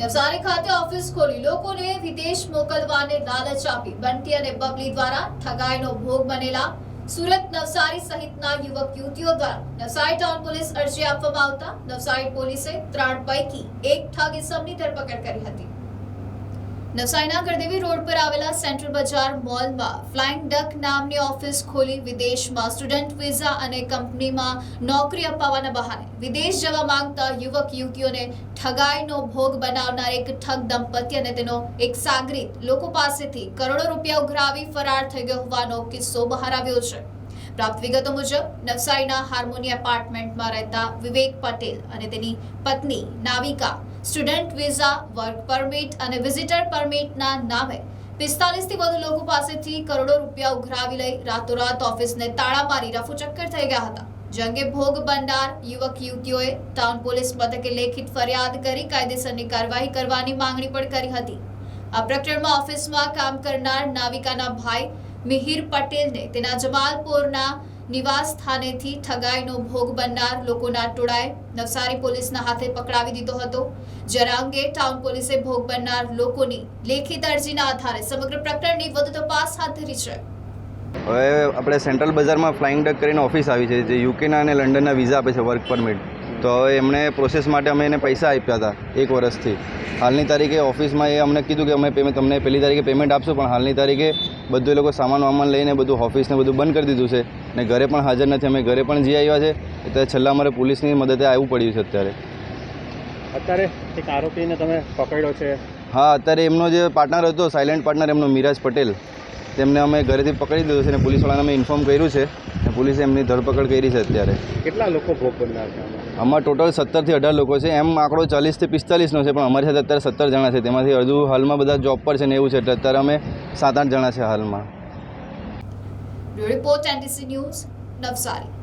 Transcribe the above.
નવસારી ખાતે ઓફિસ ખોલી લોકોને વિદેશ મોકલવાને લાલચ આપી. બંટી અને બબલી દ્વારા ઠગાઈનો ભોગ બનેલા સુરત નવસારી સહિતના યુવક યુવતીઓ દ્વારા નવસારી ટાઉન પોલીસ અરજી આપવામાં આવતા નવસારી પોલીસે ત્રણ પૈકી એક ઠગ ઇસમની ધરપકડ કરી હતી. નવસારીના કરદેવી રોડ પર આવેલા સેન્ટ્રલ બજાર મોલમાં ફ્લાઇંગ ડક નામની ઓફિસ ખોલી વિદેશમાં સ્ટુડન્ટ વિઝા અને કંપનીમાં નોકરી અપાવવાના બહાને વિદેશ જવા માંગતા યુવક યુવતીઓને ઠગાઈનો ભોગ બનાવનાર એક ઠગ દંપતી અને તેનો એક સાગરીત લોકો પાસેથી કરોડો રૂપિયા ઉઘરાવી ફરાર થઈ ગયો હોવાનો કિસ્સો બહાર આવ્યો છે. પ્રાપ્ત વિગતો મુજબ, નવસારીના હાર્મોની એપાર્ટમેન્ટમાં રહેતા વિવેક પટેલ અને તેની પત્ની Navika student visa, work permit અને વિઝિટર પરમિટના નામે પિસ્તાલીસથી વધુ લોકો પાસેથી કરોડો રૂપિયા ઉઘરાવી લઈ રાતોરાત ઓફિસને તાળા મારી રફુચક્કર થઈ ગયા હતા. જંગે ભોગ બંડાર યુવક યુવતીઓએ ટાઉન પોલીસ મથકે લેખિત ફરિયાદ કરી કાયદેસરની કાર્યવાહી કરવાની માંગણી પણ કરી હતી. આ પ્રકરણમાં ઓફિસમાં કામ કરનાર નાવિકાના ભાઈ મિહિર પટેલને તેના જમાલપુરના નિવાસ સ્થાનેથી ઠગાઈનો ભોગ બનનાર લોકોના ટોળાએ નવસારી પોલીસના હાથે પકડાવી દીધો હતો. જેના અંગે ટાઉન પોલીસે ભોગ બનનાર લોકોની લેખિત અરજીના આધારે સમગ્ર પ્રકરણની વધુ તપાસ હાથ ધરી છે. હવે આપણે સેન્ટ્રલ બજારમાં ફ્લાઇંગ ડક કરીને ઓફિસ આવી છે, જે યુકેના અને લંડનના વિઝા આપે છે, વર્ક પરમિટ. તો હવે એમણે પ્રોસેસ માટે અમે એને પૈસા આપ્યા હતા એક વર્ષથી. હાલની તારીખે ઓફિસમાં એ અમને કીધું કે અમે પેમેન્ટ તમને પહેલી તારીખે પેમેન્ટ આપશું પણ હાલની તારીખે બધું એ લોકો સામાન વામાન લઈને બધું ઓફિસને બધું બંધ કરી દીધું છે. ને ઘરે પણ હાજર નથી અમે ઘરે પણ જઈ આવ્યા છે. એટલે છેલ્લા અમારે પોલીસની મદદે આવવું પડ્યું છે અત્યારે. અત્યારે એક આરોપીને તમે પકડ્યો છે. હા અત્યારે એમનો જે પાર્ટનર હતો સાયલેન્ટ પાર્ટનર એમનો મિરાજ પટેલ. તેમને અમે ઘરેથી પકડી દીધું છે અને પોલીસવાળાને અમે ઇન્ફોર્મ કર્યું છે અને પોલીસે એમની ધરપકડ કરી છે અત્યારે. કેટલા લોકો ભોગ બનનાર છે આમાં? આમાં ટોટલ સત્તરથી અઢાર લોકો છે. એમ આંકડો ચાલીસથી પિસ્તાલીસનો છે પણ અમારી સાથે અત્યારે સત્તર જણા છે. તેમાંથી અડધું હાલમાં બધા જોબ પર છે ને એવું છે. એટલે અત્યારે અમે સાત આઠ જણા છે હાલમાં. Report NDC news Navsari.